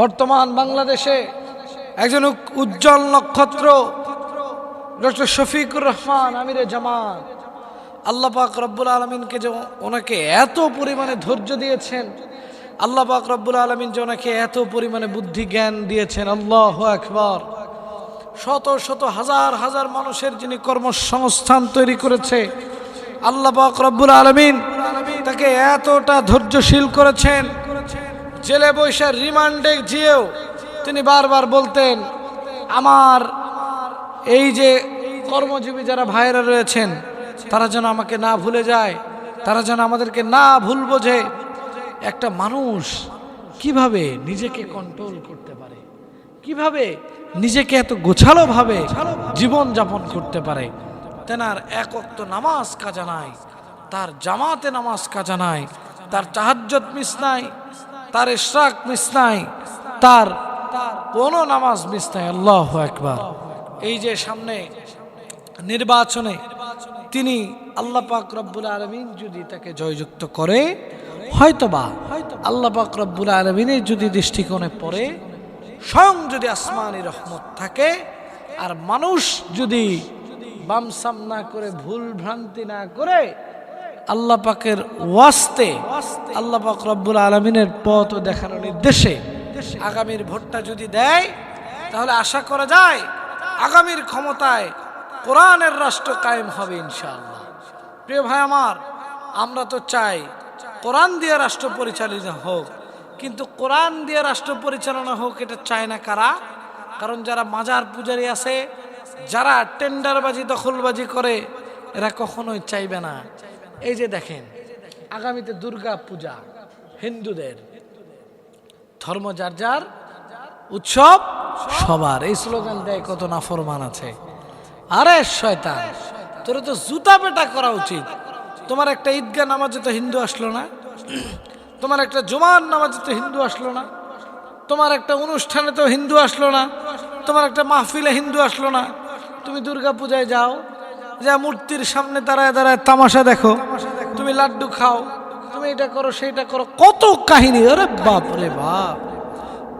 বর্তমান বাংলাদেশে একজন উজ্জ্বল নক্ষত্র, ডক্টর শফিকুর রহমান আমিরে জামাত আল্লাহ পাক রব্বুল আলমিনকে যে ওনাকে এত পরিমাণে ধৈর্য দিয়েছেন, আল্লাহ পাক রব্বুল আলমিন যে ওনাকে এত পরিমাণে বুদ্ধি জ্ঞান দিয়েছেন, আল্লাহ আকবর। শত শত হাজার হাজার মানুষের যিনি কর্মসংস্থান তৈরি করেছে, আল্লাহ রব্বুল আলমিন তাকে এতটা ধৈর্যশীল করেছেন জেলে বৈশার রিমান্ডে যেও তিনি বারবার বলতেন, আমার এই যে কর্মজীবী যারা ভাইরা রয়েছেন, তারা যেন আমাকে না ভুলে যায়, তারা যেন আমাদেরকে না ভুল বোঝে। একটা মানুষ কীভাবে নিজেকে কন্ট্রোল করতে পারে? কীভাবে নিজেকে এত গোছালোভাবে জীবন যাপন করতে পারে? তেনার এক অক্ত নামাজ কাজা নাই, তার জামাতে নামাজ কাজা নাই, তার চাহাজ্জত মিস নাই তার ইশরাক মিস নাই, তার কোনো নামাজ মিস নাই। আল্লাহ একবার এই যে সামনে নির্বাচনে তিনি আল্লাহ পাক রব্বুল আলমিন যদি তাকে জয়যুক্ত করে, হয়তোবা আল্লাহ পাক রব্বুল আলমিনের যদি দৃষ্টিকোণে পড়ে, স্বয়ং যদি আসমানি রহমত থাকে, আর মানুষ যদি বামসাম না করে ভুল ভ্রান্তি না করে আল্লাহ পাকের ওয়াস্তে আল্লাহ পাক রব্বুল আলমিনের পথ দেখানোর নির্দেশে আগামীর ভোটটা যদি দেয়, তাহলে আশা করা যায় আগামীর ক্ষমতায় কোরআনের রাষ্ট্র কায়েম হবে ইনশাআল্লাহ। প্রিয় ভাই আমার, আমরা তো চাই কোরআন দিয়ে রাষ্ট্র পরিচালিত হোক, কিন্তু কোরআন দিয়ে রাষ্ট্র পরিচালনা হোক এটা চায় না কারা? কারণ যারা মাজার পূজারি আছে, যারা টেন্ডারবাজি, দখলবাজি করে, এরা কখনোই চাইবে না। এই যে দেখেন, আগামীতে দুর্গা পূজা হিন্দুদের ধর্ম যার যার, উৎসব সবার। এই স্লোগান দেয় কত নাফরমান আছে। আরে শয়তান, তোর তো জুতা পেটা করা উচিত। তোমার একটা ঈদগাহ নামাজে তো হিন্দু আসলো না। তোমার একটা জুমার নামাজে তো হিন্দু আসলো না। তোমার একটা অনুষ্ঠানে তো হিন্দু আসলো না। তোমার একটা মাহফিলে হিন্দু আসলো না। তুমি দুর্গা পূজায় যাও যা মূর্তির সামনে দাঁড়ায় দাঁড়ায় তামাশা দেখো। তুমি লাড্ডু খাও, তুমি এটা করো, সেইটা করো। কত কাহিনী আরে বাপ রে বাপ।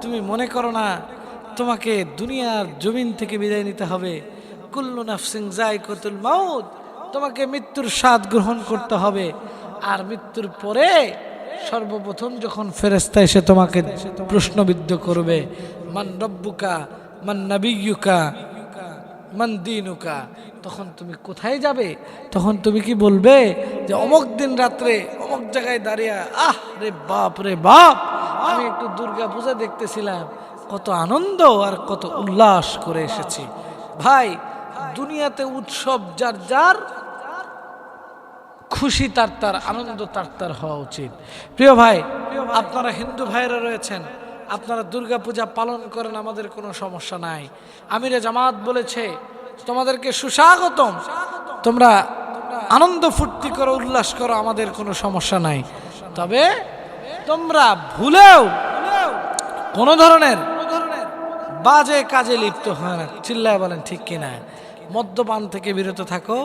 তুমি মনে করো না, তোমাকে দুনিয়ার জমিন থেকে বিদায় নিতে হবে। কুল্লু নাফসিং যাই কতুল মাউত, তোমাকে মৃত্যুর স্বাদ গ্রহণ করতে হবে। আর মৃত্যুর পরে সর্বপ্রথম যখন ফেরেস্তা এসে তোমাকে প্রশ্নবিদ্ধ করবে, মান রব্বুকা, মান নাবিয়ুকা মান দিনুকা, তখন তুমি কোথায় যাবে? তখন তুমি কি বলবে যে, অমুক দিন রাত্রে অমুক জায়গায় দাঁড়িয়ে, আহ রে বাপ রে বাপ! আমি একটু দুর্গা পূজা দেখতেছিলাম, কত আনন্দ আর কত উল্লাস করে এসেছি। ভাই, দুনিয়াতে উৎসব যার যার, খুশি তার তার, আনন্দ তার তার হওয়া উচিত। প্রিয় ভাই, আপনারা হিন্দু ভাইরা রয়েছেন আপনারা দুর্গা পূজা পালন করেন, আমাদের কোনো সমস্যা নাই। আমিরে জামাত বলেছে, তোমাদেরকে সুস্বাগতম। তোমরা আনন্দ ফুর্তি করো, উল্লাস করো, আমাদের কোনো সমস্যা নাই। তবে তোমরা ভুলেও কোনো ধরনের বাজে কাজে লিপ্ত হয় না। চিল্লায় বলেন, ঠিক কিনা? মদ্যপান থেকে বিরত থাকো,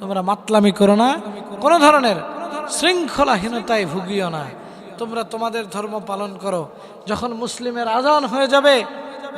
তোমরা মাতলামি করো না। কোনো ধরনের শৃঙ্খলাহীনতায় ভুগিও না। তোমরা তোমাদের ধর্ম পালন করো। যখন মুসলিমের আজান হয়ে যাবে,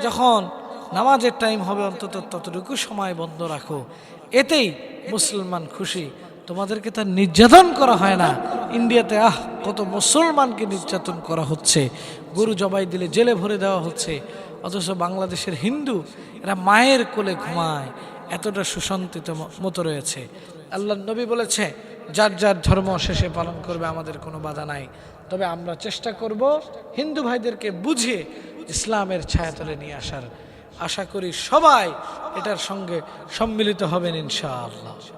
যখন নামাজের টাইম হবে, অন্তত ততটুকু সময় বন্ধ রাখো। এতেই মুসলমান খুশি। তোমাদেরকে তার নির্যাতন করা হয় না। ইন্ডিয়াতে আহ, কত মুসলমানকে নির্যাতন করা হচ্ছে। গরু জবাই দিলে জেলে ভরে দেওয়া হচ্ছে। অথচ বাংলাদেশের হিন্দু, এরা মায়ের কোলে ঘুমায়। এতটা সুশান্তিত মতো রয়েছে। আল্লাহ নবী বলেছে যার যার ধর্ম শেষে পালন করবে, আমাদের কোনো বাধা নাই। তবে আমরা চেষ্টা করব হিন্দু ভাইদেরকে বুঝিয়ে ইসলামের ছায়া তলে নিয়ে আসার। আশা করি সবাই এটার সঙ্গে সম্মিলিত হবেন ইনশাআল্লাহ।